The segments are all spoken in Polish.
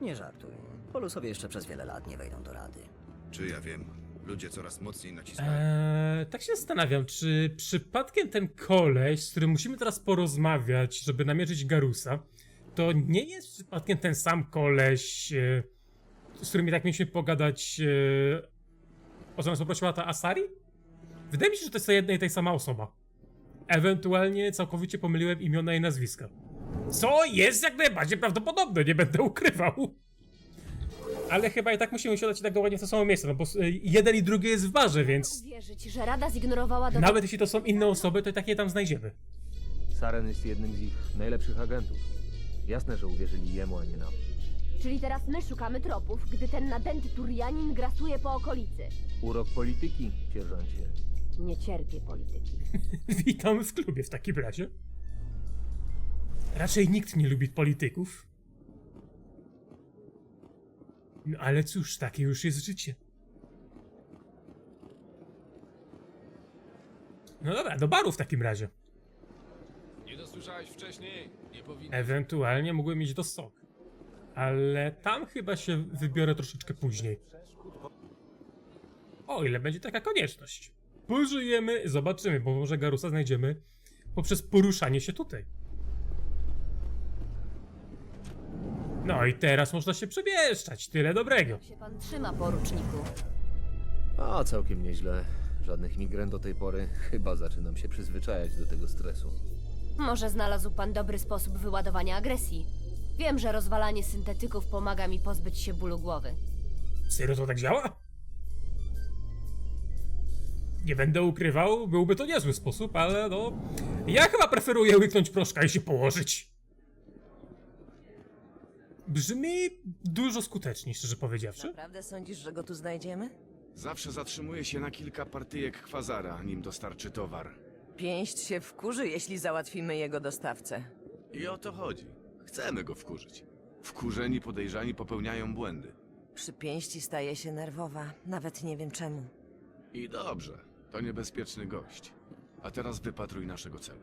Nie żartuj. Polusowie jeszcze przez wiele lat nie wejdą do rady. Czy ja wiem? Ludzie coraz mocniej naciskają. Eee, tak się zastanawiam, czy przypadkiem ten koleś, z którym musimy teraz porozmawiać, żeby namierzyć Garusa, to nie jest przypadkiem ten sam koleś, e, z którym i tak mieliśmy pogadać e, o co nas poprosiła ta Asari? Wydaje mi się, że to jest ta jedna i ta sama osoba. Ewentualnie całkowicie pomyliłem imiona i nazwiska. Co jest jak najbardziej prawdopodobne, nie będę ukrywał. Ale chyba i tak musimy siadać i tak dokładnie w to samo miejsce, no bo e, jeden i drugi jest w barze, więc Uwierzyć, że Rada zignorowała do... nawet jeśli to są inne osoby, to i tak je tam znajdziemy. Saren jest jednym z ich najlepszych agentów. Jasne, że uwierzyli jemu, a nie nam. Czyli teraz my szukamy tropów, gdy ten nadęty Turianin grasuje po okolicy. Urok polityki, sierżancie. Nie cierpię polityki. Witam w klubie w takim razie. Raczej nikt nie lubi polityków. No ale cóż, takie już jest życie. No dobra, do baru w takim razie. Nie dosłyszałeś wcześniej? Nie powinno. Ewentualnie mógłbym iść do sok. Ale tam chyba się wybiorę troszeczkę później. O ile będzie taka konieczność. Pożyjemy, zobaczymy, bo może Garusa znajdziemy poprzez poruszanie się tutaj. No i teraz można się przemieszczać, tyle dobrego. Się pan trzyma, poruczniku? A, całkiem nieźle. Żadnych migren do tej pory. Chyba zaczynam się przyzwyczajać do tego stresu. Może znalazł pan dobry sposób wyładowania agresji. Wiem, że rozwalanie syntetyków pomaga mi pozbyć się bólu głowy. Serio to tak działa? Nie będę ukrywał, byłby to niezły sposób, ale no... Ja chyba preferuję łyknąć proszka i się położyć. Brzmi dużo skuteczniej, szczerze powiedziawszy. Naprawdę sądzisz, że go tu znajdziemy? Zawsze zatrzymuje się na kilka partyjek kwazara, nim dostarczy towar. Pięść się wkurzy, jeśli załatwimy jego dostawcę. I o to chodzi. Chcemy go wkurzyć. Wkurzeni podejrzani popełniają błędy. Przy pięści staje się nerwowa. Nawet nie wiem czemu. I dobrze. To niebezpieczny gość. A teraz wypatruj naszego celu.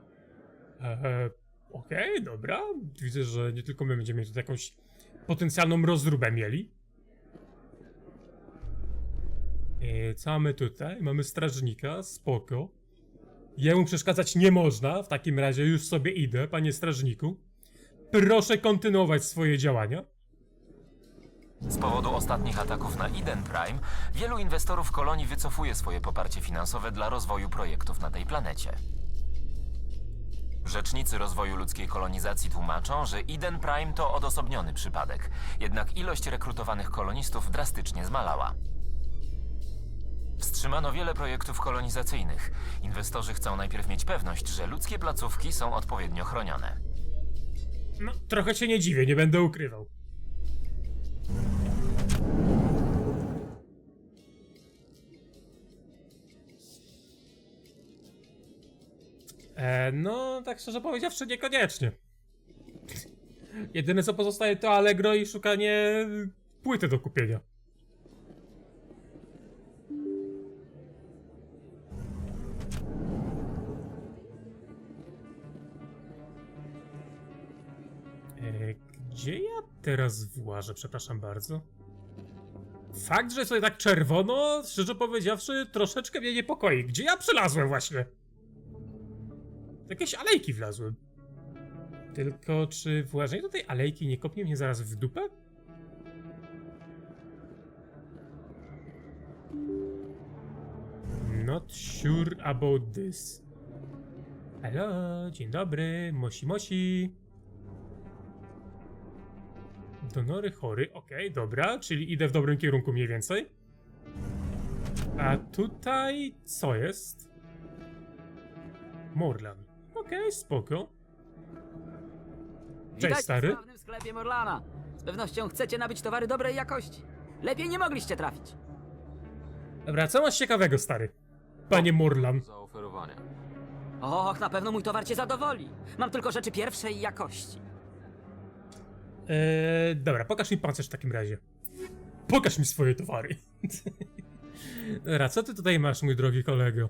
Eee, Okej, dobra. Widzę, że nie tylko my będziemy mieć tutaj jakąś potencjalną rozróbę mieli. Eee, co mamy tutaj? Mamy strażnika, spoko. Jemu przeszkadzać nie można, w takim razie już sobie idę, panie strażniku. Proszę kontynuować swoje działania. Z powodu ostatnich ataków na Eden Prime, wielu inwestorów kolonii wycofuje swoje poparcie finansowe dla rozwoju projektów na tej planecie. Rzecznicy rozwoju ludzkiej kolonizacji tłumaczą, że Eden Prime to odosobniony przypadek, jednak ilość rekrutowanych kolonistów drastycznie zmalała. Wstrzymano wiele projektów kolonizacyjnych. Inwestorzy chcą najpierw mieć pewność, że ludzkie placówki są odpowiednio chronione. No, trochę się nie dziwię, nie będę ukrywał. E, no, tak szczerze powiedziawszy, niekoniecznie. Jedyne co pozostaje to Allegro i szukanie płyty do kupienia. E, gdzie ja teraz włażę, przepraszam bardzo? Fakt, że jest tutaj tak czerwono, szczerze powiedziawszy, troszeczkę mnie niepokoi. Gdzie ja przylazłem właśnie? Do Jakieś alejki wlazłem. Tylko czy włażenie do tej alejki nie kopnie mnie zaraz w dupę? Not sure about this. Halo, dzień dobry, mosi mosi. Donory chory, okej, dobra, czyli idę w dobrym kierunku mniej więcej. A tutaj co jest? Morlan. Okej, spoko. Cześć, Witajcie stary. w sławnym sklepie Morlana. Z pewnością chcecie nabyć towary dobrej jakości. Lepiej nie mogliście trafić. Dobra, co masz ciekawego, stary? Panie Morlan. Zaoferowania. Och, na pewno mój towar cię zadowoli. Mam tylko rzeczy pierwszej jakości. Eee, dobra, pokaż mi pancerz w takim razie. Pokaż mi swoje towary. dobra, co ty tutaj masz, mój drogi kolego?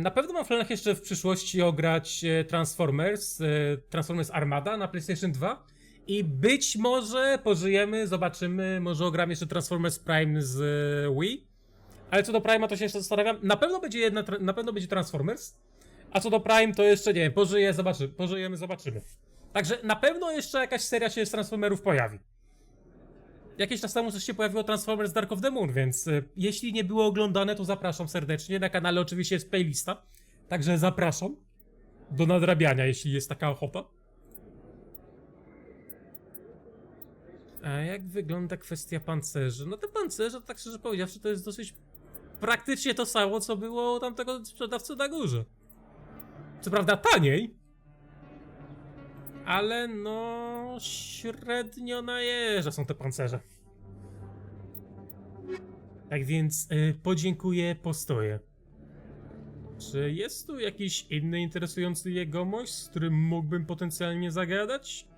Na pewno mam w planach jeszcze w przyszłości ograć e, Transformers, e, Transformers Armada na PlayStation 2 i być może pożyjemy, zobaczymy, może ogram jeszcze Transformers Prime z e, Wii. Ale co do Prime'a to się jeszcze zastanawiam. Na pewno będzie jedna, na pewno będzie Transformers. A co do Prime to jeszcze nie wiem, pożyję, zobaczymy, pożyjemy, zobaczymy. Także na pewno jeszcze jakaś seria się z Transformerów pojawi. Jakiś czas temu coś się pojawiło Transformers Dark of the Moon, więc y, jeśli nie było oglądane, to zapraszam serdecznie. Na kanale oczywiście jest playlista, także zapraszam do nadrabiania, jeśli jest taka ochota. A jak wygląda kwestia pancerzy? No te pancerze, tak szczerze powiedziawszy, to jest dosyć praktycznie to samo, co było tamtego sprzedawcy na górze. Co prawda taniej, ale no średnio najeżdża są te pancerze. Tak więc y, podziękuję, postoję. Czy jest tu jakiś inny interesujący jegomość, z którym mógłbym potencjalnie zagadać?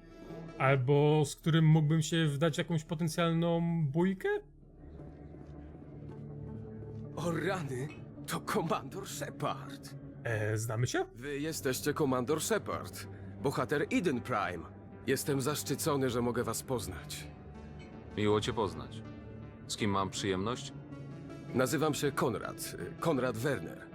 Albo z którym mógłbym się wdać w jakąś potencjalną bójkę? O rany, to komandor Shepard. E, znamy się? Wy jesteście komandor Shepard, bohater Eden Prime. Jestem zaszczycony, że mogę was poznać. Miło cię poznać. Z kim mam przyjemność? Nazywam się Konrad, y, Konrad Werner.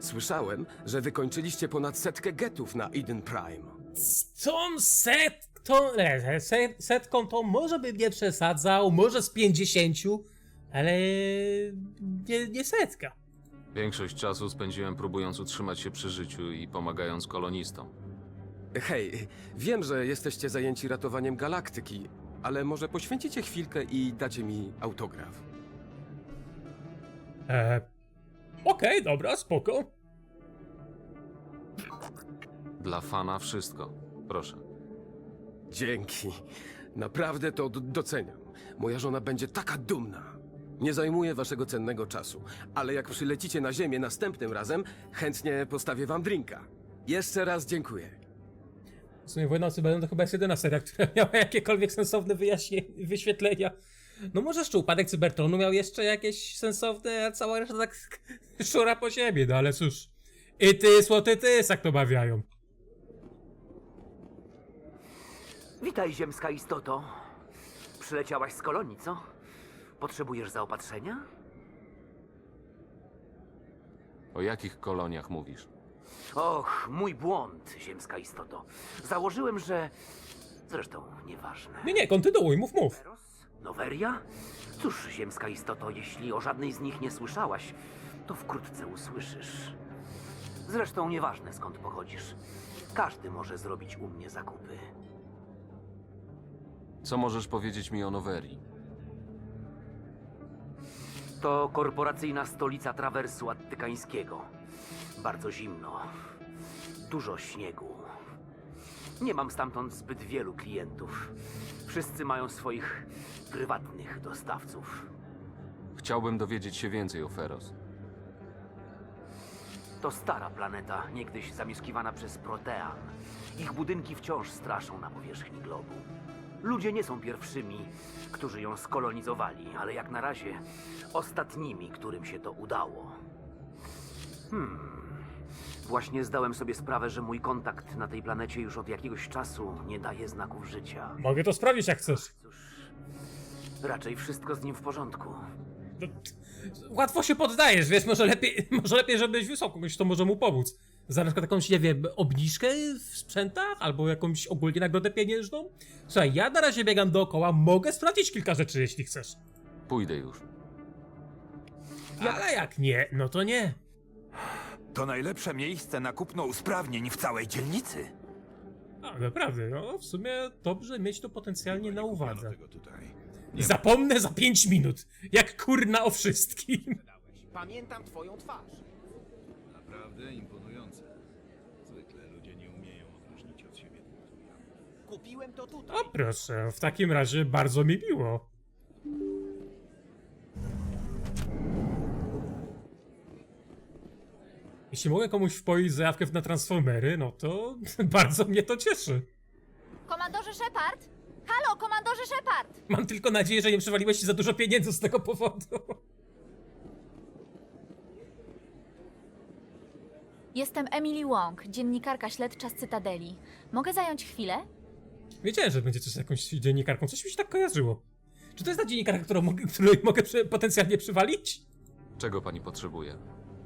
Słyszałem, że wykończyliście ponad setkę getów na Eden Prime. Z tą setką, e, set, setką to może bym nie przesadzał, może z pięćdziesięciu, ale nie, nie setka. Większość czasu spędziłem próbując utrzymać się przy życiu i pomagając kolonistom. Hej, wiem, że jesteście zajęci ratowaniem galaktyki, ale może poświęcicie chwilkę i dacie mi autograf. E, Okej, dobra, spoko. Dla fana wszystko. Proszę. Dzięki. Naprawdę to d- doceniam. Moja żona będzie taka dumna. Nie zajmuję waszego cennego czasu, ale jak przylecicie na ziemię następnym razem, chętnie postawię wam drinka. Jeszcze raz dziękuję. W sumie Wojna o to chyba jest jedyna seria, która miała jakiekolwiek sensowne wyjaśnie, wyświetlenia. No może jeszcze upadek Cybertronu miał jeszcze jakieś sensowne, a cała reszta tak szura po siebie, no ale cóż. I ty, słoty ty, jak to bawiają. Witaj, ziemska istoto. Przyleciałaś z kolonii, co? Potrzebujesz zaopatrzenia? O jakich koloniach mówisz? Och, mój błąd, ziemska istoto. Założyłem, że... Zresztą nieważne. Nie, nie, kontynuuj, mów, mów. Eros? Noweria? Cóż, ziemska istoto, jeśli o żadnej z nich nie słyszałaś, to wkrótce usłyszysz. Zresztą nieważne skąd pochodzisz. Każdy może zrobić u mnie zakupy. Co możesz powiedzieć mi o Nowerii? To korporacyjna stolica trawersu attykańskiego. Bardzo zimno. Dużo śniegu. Nie mam stamtąd zbyt wielu klientów. Wszyscy mają swoich prywatnych dostawców. Chciałbym dowiedzieć się więcej o Feros. To stara planeta, niegdyś zamieszkiwana przez Protean. Ich budynki wciąż straszą na powierzchni globu. Ludzie nie są pierwszymi, którzy ją skolonizowali, ale jak na razie ostatnimi, którym się to udało. Hmm. Właśnie zdałem sobie sprawę, że mój kontakt na tej planecie już od jakiegoś czasu nie daje znaków życia. Mogę to sprawdzić jak chcesz. Cóż, raczej wszystko z nim w porządku. No, t- łatwo się poddajesz, wiesz, może lepiej, może lepiej, żebyś wysłał kogoś, kto może mu pomóc. Za na przykład jakąś, nie wiem, obniżkę w sprzętach, albo jakąś ogólnie nagrodę pieniężną. Słuchaj, ja na razie biegam dookoła, mogę sprawdzić kilka rzeczy, jeśli chcesz. Pójdę już. Ale jak nie, no to nie. To najlepsze miejsce na kupno usprawnień w całej dzielnicy. A, naprawdę, no w sumie dobrze mieć to potencjalnie na uwadze. Tego tutaj. Zapomnę za 5 minut, jak kurna o wszystkim. Pamiętam twoją twarz. Naprawdę imponujące. Zwykle ludzie nie umieją odróżnić od siebie. Kupiłem to tutaj. O proszę, w takim razie bardzo mi miło. Jeśli mogę komuś wpoić zajawkę na Transformery, no to bardzo mnie to cieszy. Komandorze Shepard? Halo, komandorze Shepard! Mam tylko nadzieję, że nie przewaliłeś ci za dużo pieniędzy z tego powodu. Jestem Emily Wong, dziennikarka śledcza z Cytadeli. Mogę zająć chwilę? Wiedziałem, że będzie coś z jakąś dziennikarką. Coś mi się tak kojarzyło. Czy to jest ta dziennikarka, którą mogę, której mogę przy, potencjalnie przywalić? Czego pani potrzebuje?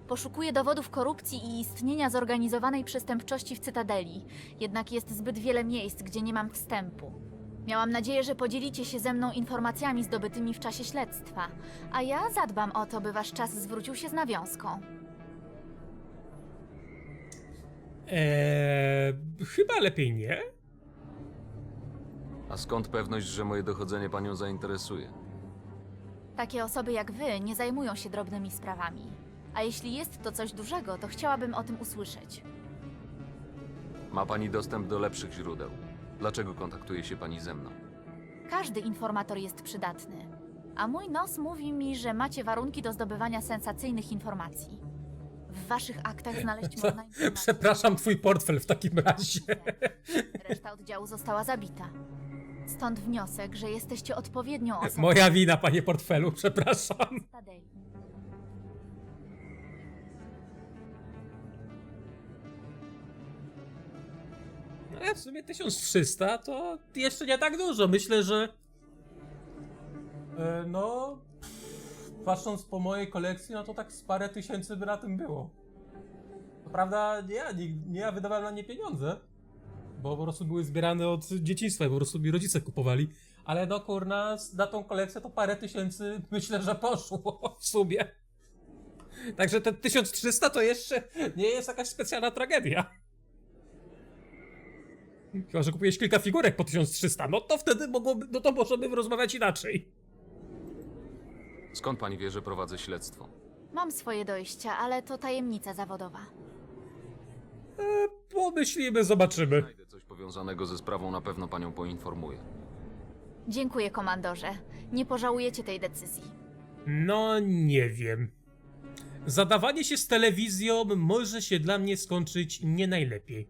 Poszukuję dowodów korupcji i istnienia zorganizowanej przestępczości w Cytadeli. Jednak jest zbyt wiele miejsc, gdzie nie mam wstępu. Miałam nadzieję, że podzielicie się ze mną informacjami zdobytymi w czasie śledztwa, a ja zadbam o to, by wasz czas zwrócił się z nawiązką. Eee, chyba lepiej nie. A skąd pewność, że moje dochodzenie panią zainteresuje? Takie osoby jak wy nie zajmują się drobnymi sprawami. A jeśli jest to coś dużego, to chciałabym o tym usłyszeć. Ma pani dostęp do lepszych źródeł. Dlaczego kontaktuje się pani ze mną? Każdy informator jest przydatny. A mój nos mówi mi, że macie warunki do zdobywania sensacyjnych informacji. W waszych aktach znaleźć można informacje. Przepraszam, twój portfel w takim razie. Reszta oddziału została zabita. Stąd wniosek, że jesteście odpowiednią osobą. Moja wina, panie portfelu, przepraszam. Tadej. W sumie 1300 to jeszcze nie tak dużo. Myślę, że. E, no. Patrząc po mojej kolekcji, no to tak z parę tysięcy by na tym było. To prawda, nie ja, nie, nie ja wydawałem na nie pieniądze. Bo po prostu były zbierane od dzieciństwa i po prostu mi rodzice kupowali. Ale no kurna, na tą kolekcję to parę tysięcy myślę, że poszło w sumie. Także te 1300 to jeszcze nie jest jakaś specjalna tragedia. Chyba, że kupujesz kilka figurek po 1300, no to wtedy mogłoby, no to możemy rozmawiać inaczej. Skąd pani wie, że prowadzę śledztwo? Mam swoje dojścia, ale to tajemnica zawodowa. Pomyślimy, zobaczymy. Znajdę coś powiązanego ze sprawą, na pewno panią poinformuję. Dziękuję, komandorze. Nie pożałujecie tej decyzji. No, nie wiem. Zadawanie się z telewizją może się dla mnie skończyć nie najlepiej.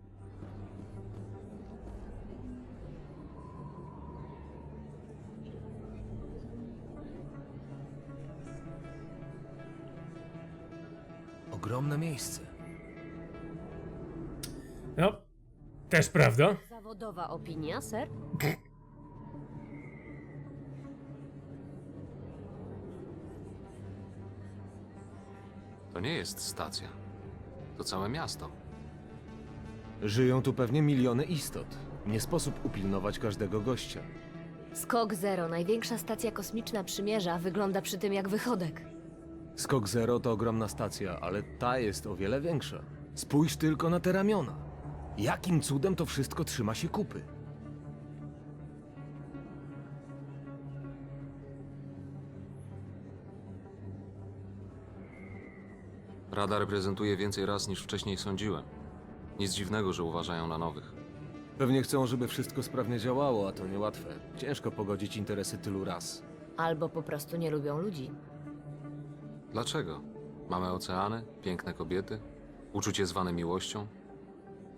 Ogromne miejsce. No, też prawda. Zawodowa opinia, ser? To nie jest stacja. To całe miasto. Żyją tu pewnie miliony istot. Nie sposób upilnować każdego gościa. Skok Zero, największa stacja kosmiczna przymierza, wygląda przy tym jak wychodek. Skok Zero to ogromna stacja, ale ta jest o wiele większa. Spójrz tylko na te ramiona. Jakim cudem to wszystko trzyma się kupy? Rada reprezentuje więcej ras niż wcześniej sądziłem. Nic dziwnego, że uważają na nowych. Pewnie chcą, żeby wszystko sprawnie działało, a to niełatwe. Ciężko pogodzić interesy tylu ras. Albo po prostu nie lubią ludzi. Dlaczego? Mamy oceany, piękne kobiety, uczucie zwane miłością.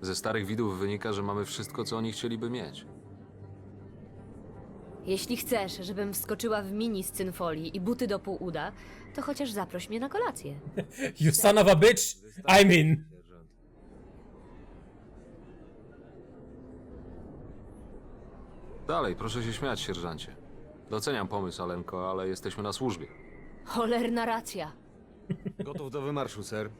Ze starych widów wynika, że mamy wszystko, co oni chcieliby mieć. Jeśli chcesz, żebym wskoczyła w mini z cynfolii i buty do pół uda, to chociaż zaproś mnie na kolację. You son of a bitch! I mean. Dalej, proszę się śmiać, sierżancie. Doceniam pomysł, Alenko, ale jesteśmy na służbie. Cholerna racja. Gotów do wymarszu, ser.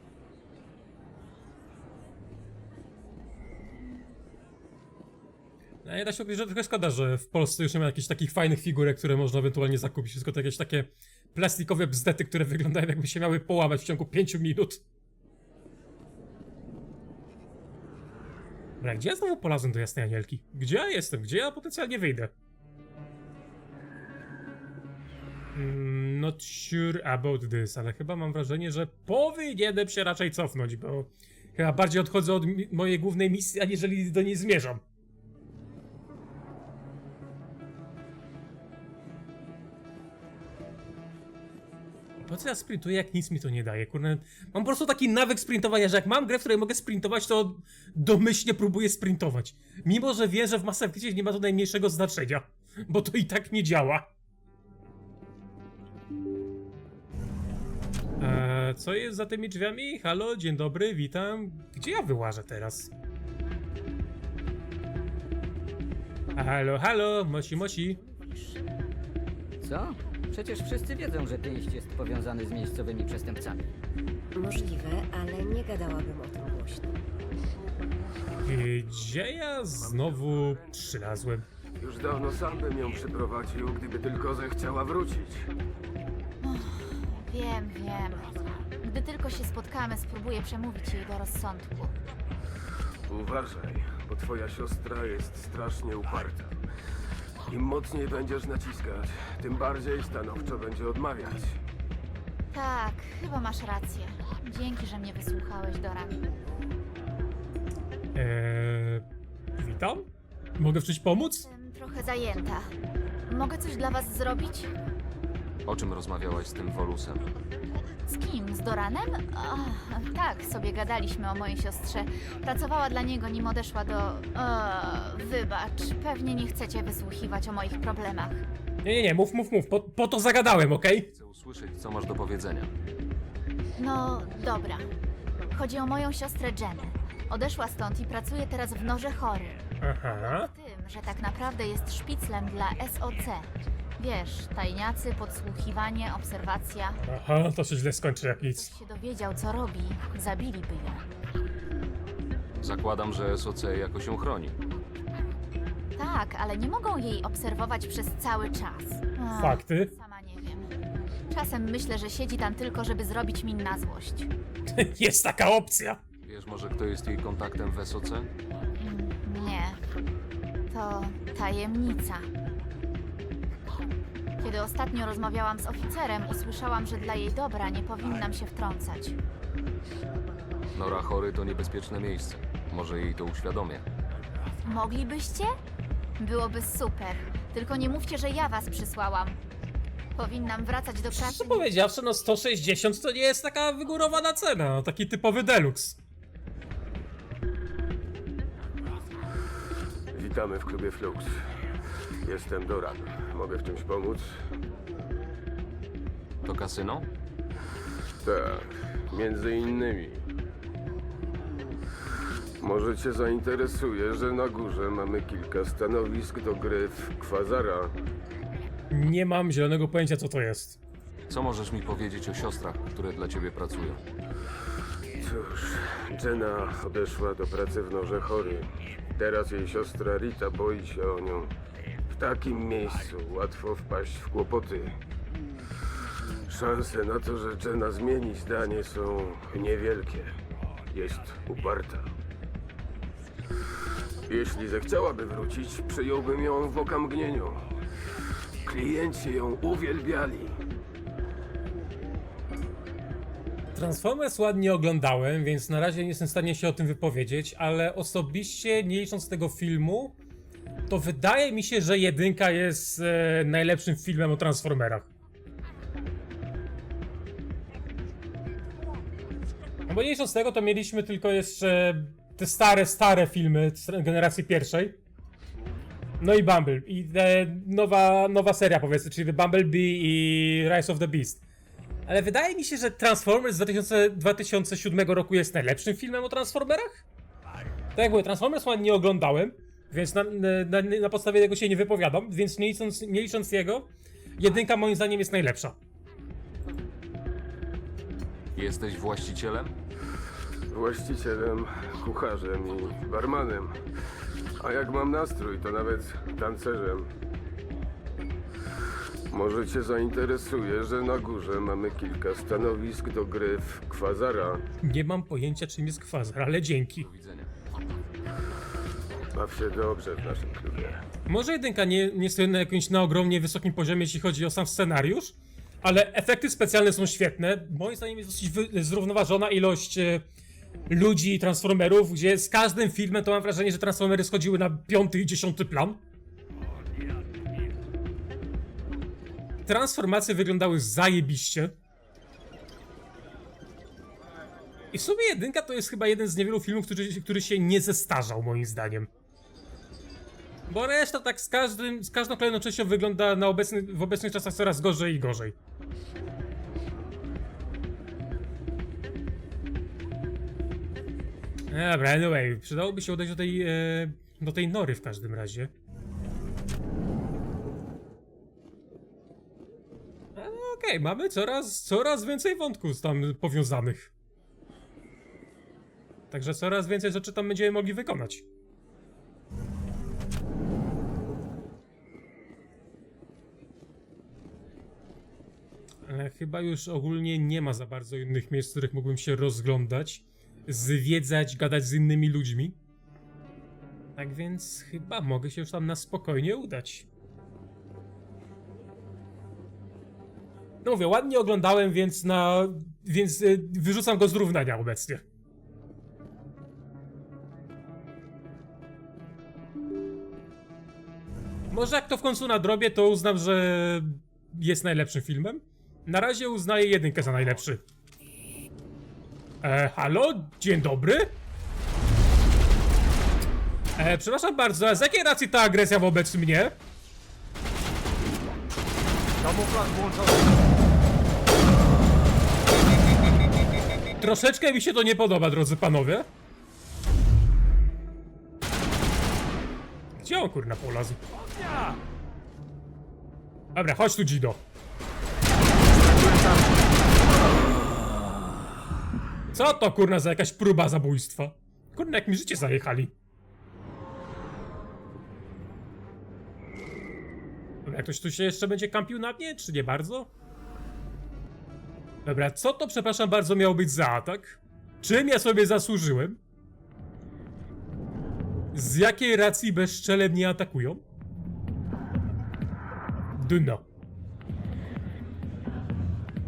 No, nie da się ukryć, że trochę szkoda, że w Polsce już nie ma jakichś takich fajnych figurek, które można ewentualnie zakupić. Wszystko to jakieś takie plastikowe bzdety, które wyglądają jakby się miały połamać w ciągu 5 minut. Dobra, gdzie ja znowu polazłem do Jasnej Anielki? Gdzie ja jestem? Gdzie ja potencjalnie wyjdę? Not sure about this, ale chyba mam wrażenie, że powinienem się raczej cofnąć, bo chyba bardziej odchodzę od mojej głównej misji, aniżeli do niej zmierzam. Po co ja sprintuję, jak nic mi to nie daje? Kurde, mam po prostu taki nawyk sprintowania, że jak mam grę, w której mogę sprintować, to domyślnie próbuję sprintować. Mimo, że wiem, że w Mass Effectie nie ma to najmniejszego znaczenia, bo to i tak nie działa. Eee, Eee, co jest za tymi drzwiami? Halo, dzień dobry, witam. Gdzie ja wyłażę teraz? Halo, halo, mosi, mosi. Co? Przecież wszyscy wiedzą, że pięść jest powiązany z miejscowymi przestępcami. Możliwe, ale nie gadałabym o tym głośno. Gdzie ja znowu przylazłem? Już dawno sam bym ją przyprowadził, gdyby tylko zechciała wrócić. Wiem, wiem. Gdy tylko się spotkamy, spróbuję przemówić jej do rozsądku. Uważaj, bo twoja siostra jest strasznie uparta. Im mocniej będziesz naciskać, tym bardziej stanowczo będzie odmawiać. Tak, chyba masz rację. Dzięki, że mnie wysłuchałeś, Doran. Eee, witam? Mogę w czymś pomóc? Jestem trochę zajęta. Mogę coś dla was zrobić? O czym rozmawiałaś z tym Wolusem? Z kim? Z Doranem? Ach, tak, sobie gadaliśmy o mojej siostrze. Pracowała dla niego, nim odeszła do... O, wybacz, pewnie nie chcecie wysłuchiwać o moich problemach. Nie, nie, nie, mów, mów, mów, po, po to zagadałem, okej? Chcę usłyszeć, co masz do powiedzenia. No, dobra. Chodzi o moją siostrę Jenę. Odeszła stąd i pracuje teraz w Norze Chory. Aha. W tym, że tak naprawdę jest szpiclem dla SOC. Wiesz, tajniacy, podsłuchiwanie, obserwacja. Aha, to się źle skończy jak nic. Gdyby się dowiedział, co robi, zabiliby ją. Zakładam, że SOC jakoś ją chroni. Tak, ale nie mogą jej obserwować przez cały czas. Ach, Fakty. Sama nie wiem. Czasem myślę, że siedzi tam tylko, żeby zrobić mi na złość. Jest taka opcja. Wiesz może, kto jest jej kontaktem w SOC? To tajemnica. Kiedy ostatnio rozmawiałam z oficerem, usłyszałam, że dla jej dobra nie powinnam się wtrącać. Nora Chory to niebezpieczne miejsce. Może jej to uświadomię. Moglibyście? Byłoby super. Tylko nie mówcie, że ja was przysłałam. Powinnam wracać do pracy. Co powiedziawszy, no 160 to nie jest taka wygórowana cena, no, taki typowy deluxe. Witamy w klubie Flux. Jestem Doran. Mogę w czymś pomóc? To kasyno? Tak, między innymi. Może cię zainteresuje, że na górze mamy kilka stanowisk do gry w Kwazara. Nie mam zielonego pojęcia, co to jest. Co możesz mi powiedzieć o siostrach, które dla ciebie pracują? Jenna odeszła do pracy w Norze Chory. Teraz jej siostra Rita boi się o nią. W takim miejscu łatwo wpaść w kłopoty. Szanse na to, że Jenna zmieni zdanie są niewielkie. Jest uparta. Jeśli zechciałaby wrócić, przyjąłbym ją w okamgnieniu. Klienci ją uwielbiali. Transformers ładnie oglądałem, więc na razie nie jestem w stanie się o tym wypowiedzieć, ale osobiście, nie licząc tego filmu, to wydaje mi się, że jedynka jest e, najlepszym filmem o Transformerach. No bo nie licząc tego, to mieliśmy tylko jeszcze te stare, stare filmy z generacji pierwszej. No i Bumble. I e, nowa, nowa seria powiedzmy, czyli The Bumblebee i Rise of the Beast. Ale wydaje mi się, że Transformers z 2000, 2007 roku jest najlepszym filmem o Transformerach? Tak jak mówię, Transformers nie oglądałem, więc na, na, na podstawie tego się nie wypowiadam, więc nie licząc, nie licząc jego, jedynka moim zdaniem jest najlepsza. Jesteś właścicielem? Właścicielem, kucharzem i barmanem. A jak mam nastrój, to nawet tancerzem. Może cię zainteresuje, że na górze mamy kilka stanowisk do gry w Kwazara. Nie mam pojęcia czym jest kwazar, ale dzięki. Do widzenia. Baw się dobrze w naszym klubie. Może jedynka nie, nie stoi na jakimś na ogromnie wysokim poziomie, jeśli chodzi o sam scenariusz, ale efekty specjalne są świetne. Moim zdaniem jest dosyć wy, zrównoważona ilość e, ludzi i transformerów, gdzie z każdym filmem to mam wrażenie, że transformery schodziły na piąty i dziesiąty plan. transformacje wyglądały zajebiście. I w sumie jedynka to jest chyba jeden z niewielu filmów, który, który się nie zestarzał moim zdaniem. Bo reszta tak z, każdym, z każdą kolejną częścią wygląda na obecny, w obecnych czasach coraz gorzej i gorzej. Dobra, anyway, przydałoby się odejść do tej, e, do tej nory w każdym razie. Okej, mamy coraz, coraz więcej wątków tam powiązanych. Także coraz więcej rzeczy tam będziemy mogli wykonać. Ale chyba już ogólnie nie ma za bardzo innych miejsc, w których mógłbym się rozglądać, zwiedzać, gadać z innymi ludźmi. Tak więc chyba mogę się już tam na spokojnie udać. No mówię, ładnie oglądałem, więc na... więc y, wyrzucam go z równania obecnie. Może jak to w końcu nadrobię, to uznam, że jest najlepszym filmem. Na razie uznaję jedynkę za najlepszy. E, halo? Dzień dobry? E, przepraszam bardzo, a z jakiej racji ta agresja wobec mnie? Troszeczkę mi się to nie podoba, drodzy panowie. Gdzie on kurna polazł? Dobra, chodź tu Gido. Co to kurna za jakaś próba zabójstwa? Kurna, jak mi życie zajechali. Dobra, ktoś tu się jeszcze będzie kampił na mnie, czy nie bardzo? Dobra, co to, przepraszam bardzo, miał być za atak? Czym ja sobie zasłużyłem? Z jakiej racji bezczele mnie atakują? Dno.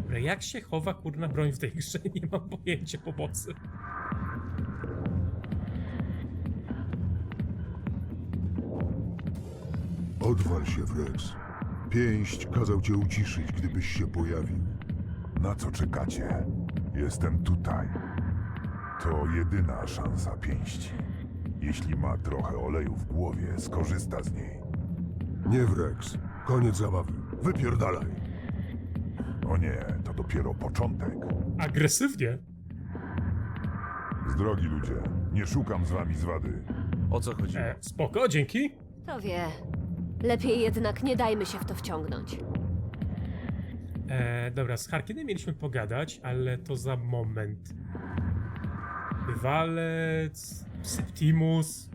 Dobra, jak się chowa kurna broń w tej grze? Nie mam pojęcia pomocy. Odwal się, Wrex. Pięść kazał cię uciszyć, gdybyś się pojawił. Na co czekacie? Jestem tutaj. To jedyna szansa pięści. Jeśli ma trochę oleju w głowie, skorzysta z niej. Nie, Wrex. Koniec zabawy. Wypierdalaj. O nie, to dopiero początek. Agresywnie. Z drogi ludzie, nie szukam z wami zwady. O co chodzi? E, spoko, dzięki. To wie. Lepiej jednak nie dajmy się w to wciągnąć. E, dobra, z Harkinem mieliśmy pogadać, ale to za moment. Walec, Septimus.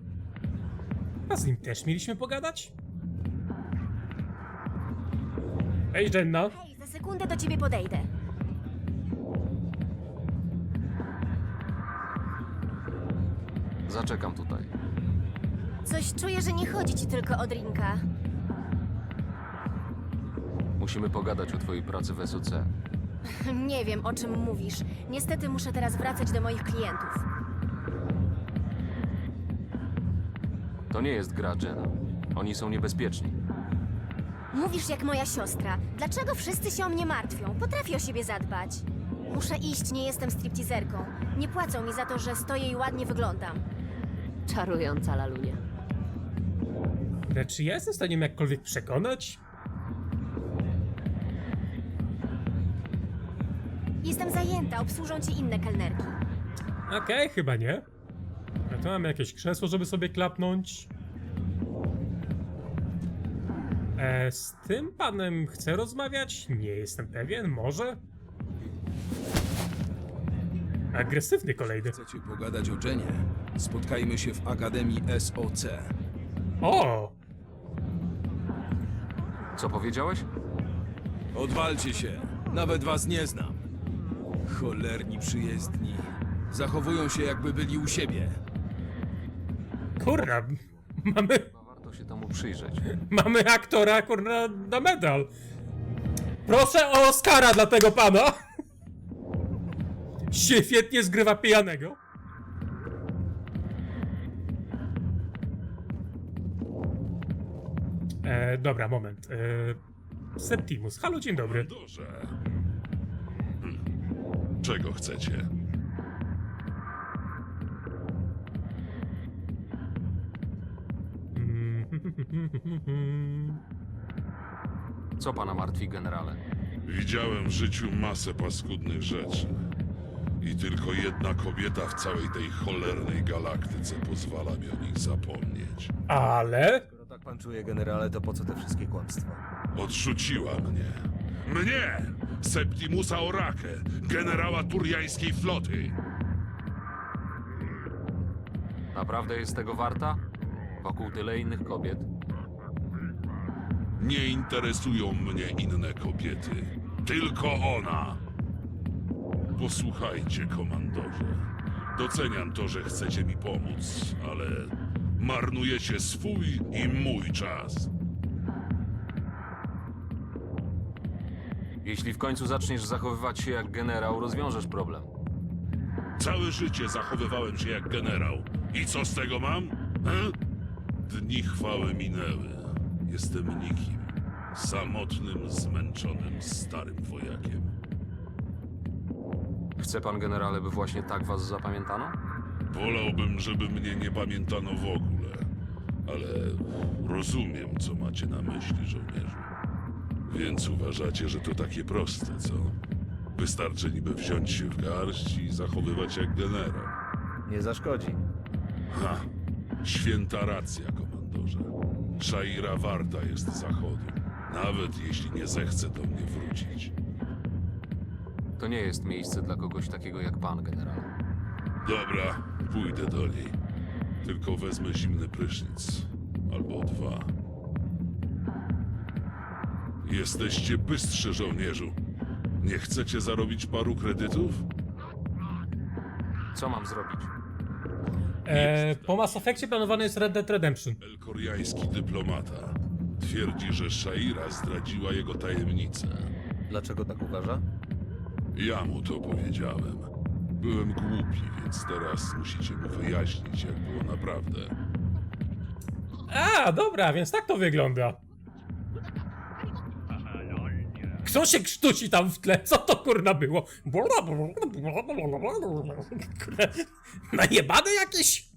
A z nim też mieliśmy pogadać? Ej, Jenna. Hej, za sekundę do ciebie podejdę. Zaczekam tutaj. Coś czuję, że nie chodzi ci tylko o drinka. Musimy pogadać o twojej pracy w SOC. Nie wiem, o czym mówisz. Niestety muszę teraz wracać do moich klientów. To nie jest gra, Jenna. Oni są niebezpieczni. Mówisz jak moja siostra. Dlaczego wszyscy się o mnie martwią? Potrafię o siebie zadbać. Muszę iść, nie jestem stripteaserką. Nie płacą mi za to, że stoję i ładnie wyglądam. Czarująca lalunia. Ale czy ja jestem w stanie mnie jakkolwiek przekonać? Zajęta, obsłużą cię inne kelnerki. Okej, chyba nie. A tu mamy jakieś krzesło, żeby sobie klapnąć. E, z tym panem chcę rozmawiać? Nie jestem pewien, może? Agresywny kolejny. Chcecie pogadać o Jenie? Spotkajmy się w Akademii SOC. O! Co powiedziałeś? Odwalcie się. Nawet was nie znam. Cholerni przyjezdni. Zachowują się jakby byli u siebie. Kurna, mamy, Warto się temu przyjrzeć. mamy aktora, kurna, na medal. Proszę o Oscara dla tego pana. Świetnie zgrywa pijanego. E, dobra, moment. E, Septimus, halo, dzień dobry. Dobrze. Czego chcecie? Co pana martwi, generale? Widziałem w życiu masę paskudnych rzeczy. I tylko jedna kobieta w całej tej cholernej galaktyce pozwala mi o nich zapomnieć. Ale... Skoro tak pan czuje, generale, to po co te wszystkie kłamstwa? Odrzuciła mnie. Mnie! Septimusa Orakę, generała turiańskiej floty! Naprawdę jest tego warta? Wokół tyle innych kobiet. Nie interesują mnie inne kobiety. Tylko ona! Posłuchajcie, komandorze. Doceniam to, że chcecie mi pomóc, ale marnujecie swój i mój czas. Jeśli w końcu zaczniesz zachowywać się jak generał, rozwiążesz problem. Całe życie zachowywałem się jak generał. I co z tego mam? He? Dni chwały minęły. Jestem nikim. Samotnym, zmęczonym, starym wojakiem. Chce pan generale, by właśnie tak was zapamiętano? Wolałbym, żeby mnie nie pamiętano w ogóle. Ale rozumiem, co macie na myśli, żołnierzu. Więc uważacie, że to takie proste, co? Wystarczy niby wziąć się w garść i zachowywać jak generał. Nie zaszkodzi. Ha! Święta racja, komandorze. Szaira warta jest zachodu. Nawet jeśli nie zechce do mnie wrócić. To nie jest miejsce dla kogoś takiego jak pan, generał. Dobra, pójdę do niej. Tylko wezmę zimny prysznic. Albo dwa. Jesteście bystrzy, żołnierzu. Nie chcecie zarobić paru kredytów? Co mam zrobić? E, po Mass Effectie planowany jest Red Dead Redemption. Koreański dyplomata. Twierdzi, że Shaira zdradziła jego tajemnicę. Dlaczego tak uważa? Ja mu to powiedziałem. Byłem głupi, więc teraz musicie mu wyjaśnić, jak było naprawdę. A, dobra, więc tak to wygląda. Kto się krztusi tam w tle? Co to kurna było? Kurde, najebane jakieś?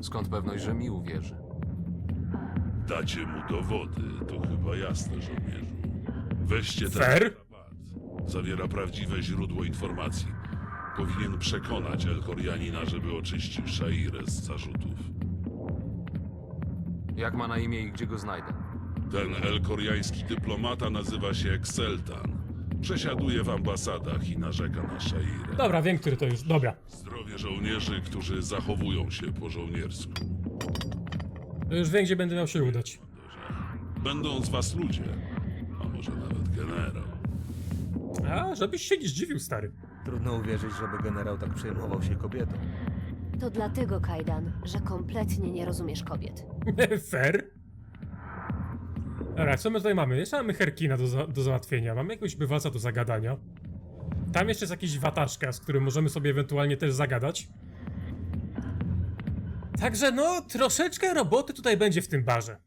Skąd pewność, że mi uwierzy? Dacie mu dowody, to chyba jasne, żołnierzu. Weźcie ten Fair? rabat. Zawiera prawdziwe źródło informacji. Powinien przekonać El Korianina, żeby oczyścił Shairę z zarzutów. Jak ma na imię i gdzie go znajdę? Ten elkoriański dyplomata nazywa się Exeltan. Przesiaduje w ambasadach i narzeka na Shairę. Dobra, wiem, który to już. Dobra. Zdrowie żołnierzy, którzy zachowują się po żołniersku. To już wiem, gdzie będę miał się udać. Będą z was ludzie, a może nawet generał. A, żebyś się nie zdziwił, stary. Trudno uwierzyć, żeby generał tak przejmował się kobietą. To dlatego, Kajdan, że kompletnie nie rozumiesz kobiet. Fair. Dobra, co my tutaj mamy? Jeszcze mamy Herkina do, za do załatwienia. Mamy jakiegoś bywalca do zagadania. Tam jeszcze jest jakiś wataszka, z którym możemy sobie ewentualnie też zagadać. Także no, troszeczkę roboty tutaj będzie w tym barze.